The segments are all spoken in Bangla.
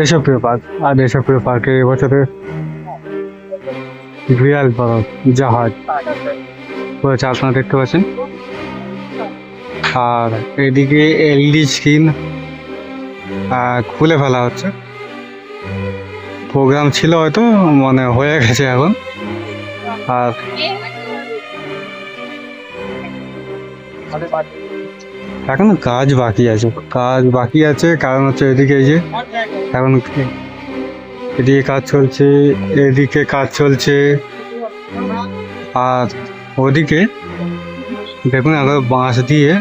দেশপ্রিয় পার্ক, আর দেশপ্রিয় পার্কে এবছরে বিড়াল বড় জাহাজ রয়েছে আপনারা দেখতে পাচ্ছেন। আর এদিকে এলইডি স্ক্রিন খুলে ফেলা হচ্ছে। প্রোগ্রাম ছিল হয়তো মানে হয়ে গেছে এখন। আর এখনও কাজ বাকি আছে। কাজ বাকি আছে কারণ হচ্ছে এদিকে এই যে এখন এদিকে কাজ চলছে এদিকে কাজ চলছে আর ওদিকে দেখুন একবার বাঁশ দিয়ে।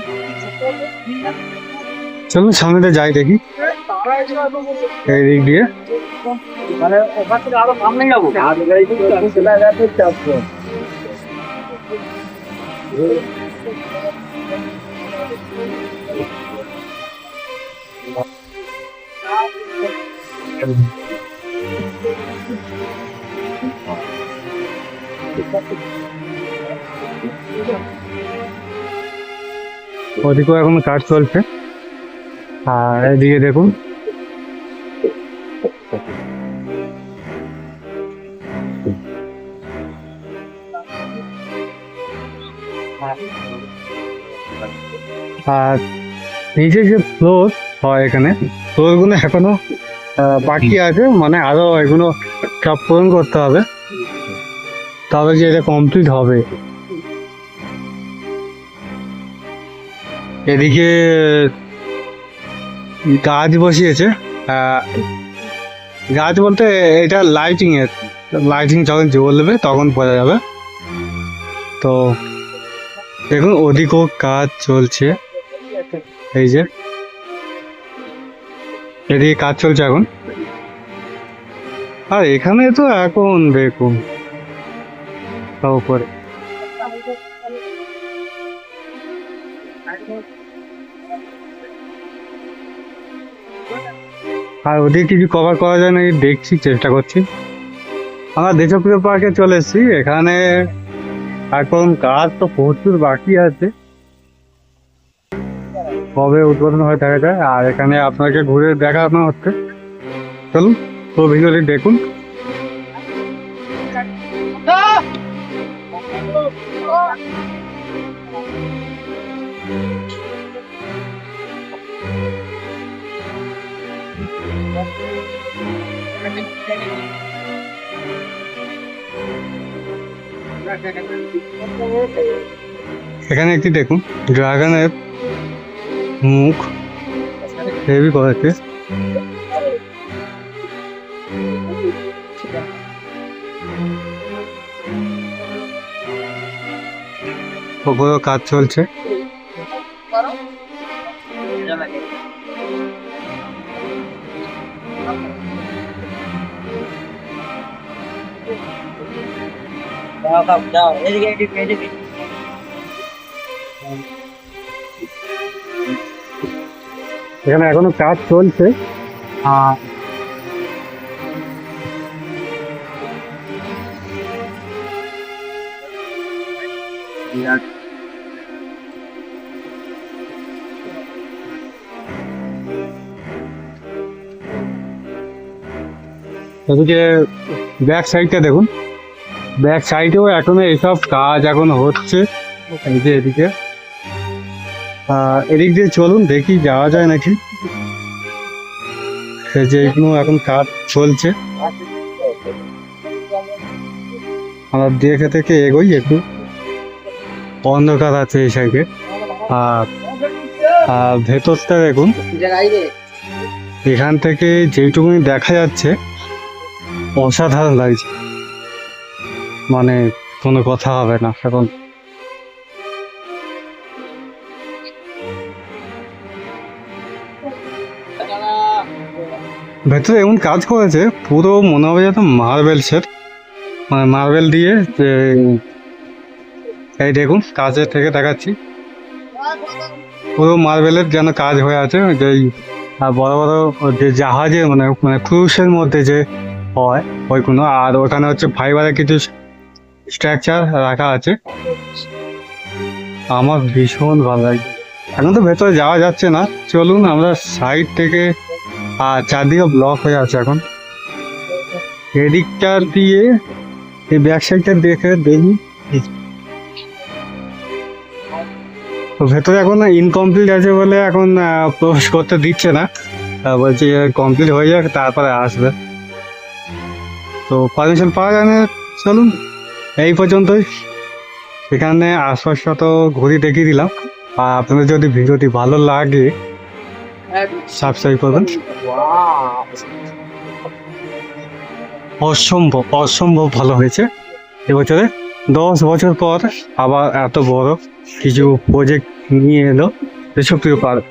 চলুন সামনেটা যাই দেখি। এই দিক দিয়ে। মানে ওখান থেকে আরও সামনে যাব। ওদিকেও এখন কাজ চলছে। আর এদিকে দেখুন আর নিচে যে ফ্লোর হয় এখানে ফ্লোরগুলো এখনও বাকি আছে মানে আরও এগুলো সব পূরণ করতে হবে। তবে যে এটা কমপ্লিট হবে। এদিকে গাছ বসিয়েছে গাছ বলতে এটা লাইটিং এর লাইটিং যখন জ্বলবে তখন বোঝা যাবে। তো দেখুন ওদিকেও কাজ চলছে। এই যে। এদিকে কাজ চলছে এখন। আর এখানে তো এখন দেখুন উপরে। আর ওদিকে কিছু কভার করা যায় নাকি? দেখছি, চেষ্টা করছি। আমরা দেশপ্রিয় পার্কে চলে এসেছি। এখানে এখন কাজ তো প্রচুর বাকি আছে। কবে উদ্বোধন হয়ে দেখা যায় আর এখানে আপনাকে ঘুরে দেখানো হচ্ছে। চলুন তো দেখুন। এখানে একটি দেখুন ড্রাগনের মুখ হেভি করেছে ওপরেও কাজ চলছে। যাও যাও, যাও এদিকে এদিকে এদিকে। এখানে এখনও কাজ চলছে। আর এদিকে ব্যাক সাইডটা দেখুন। ব্যাক সাইডেও এখনও এইসব কাজ এখন হচ্ছে। এই যে এদিকে। এদিক দিয়ে চলুন, দেখি যাওয়া যায় নাকি। যে এগুলো এখন কাজ চলছে। আমরা দেখে থেকে এগোই একটু। অন্ধকার আছে এই সাইডে আর ভেতরটা দেখুন। এখান থেকে যেইটুকুনি দেখা যাচ্ছে, অসাধারণ লাগছে। মানে কোনো কথা হবে না, এখন ভেতরে এমন কাজ করেছে পুরো মনে হবে যেন মার্বেলসের মানে মার্বেল দিয়ে যে এই দেখুন কাজের থেকে দেখাচ্ছি। পুরো মার্বেলের যেন কাজ হয়ে আছে যে এই, আহ, বড় বড় যে জাহাজে মানে মানে ক্রুশের মধ্যে যে হয় ওইগুলো। আর ওখানে হচ্ছে ফাইবারের কিছু স্ট্রাকচার রাখা আছে। আমার ভীষণ ভালো লাগে। এখন তো ভেতরে যাওয়া যাচ্ছে না। চলুন আমরা সাইড থেকে আর চারদিকে ব্লক হয়ে আছে এখন। এদিকটা দিয়ে এই ব্যাক সাইডটা দেখে দেখি। তো ভেতরে এখন ইনকমপ্লিট আছে বলে এখন প্রবেশ করতে দিচ্ছে না। বলছে কমপ্লিট হয়ে যাক, তারপরে আসবে। তো পারমিশন পাওয়া যায় না। চলুন, এই পর্যন্তই। সেখানে আশপাশটা তো ঘুরে দেখিয়ে দিলাম। আর আপনাদের যদি ভিডিওটি ভালো লাগে সাবস্ক্রাইব করবেন। অসম্ভব অসম্ভব ভালো হয়েছে। এবছরে দশ বছর পর আবার এত বড় কিছু প্রজেক্ট নিয়ে এলো সুপ্রিয় পার্ক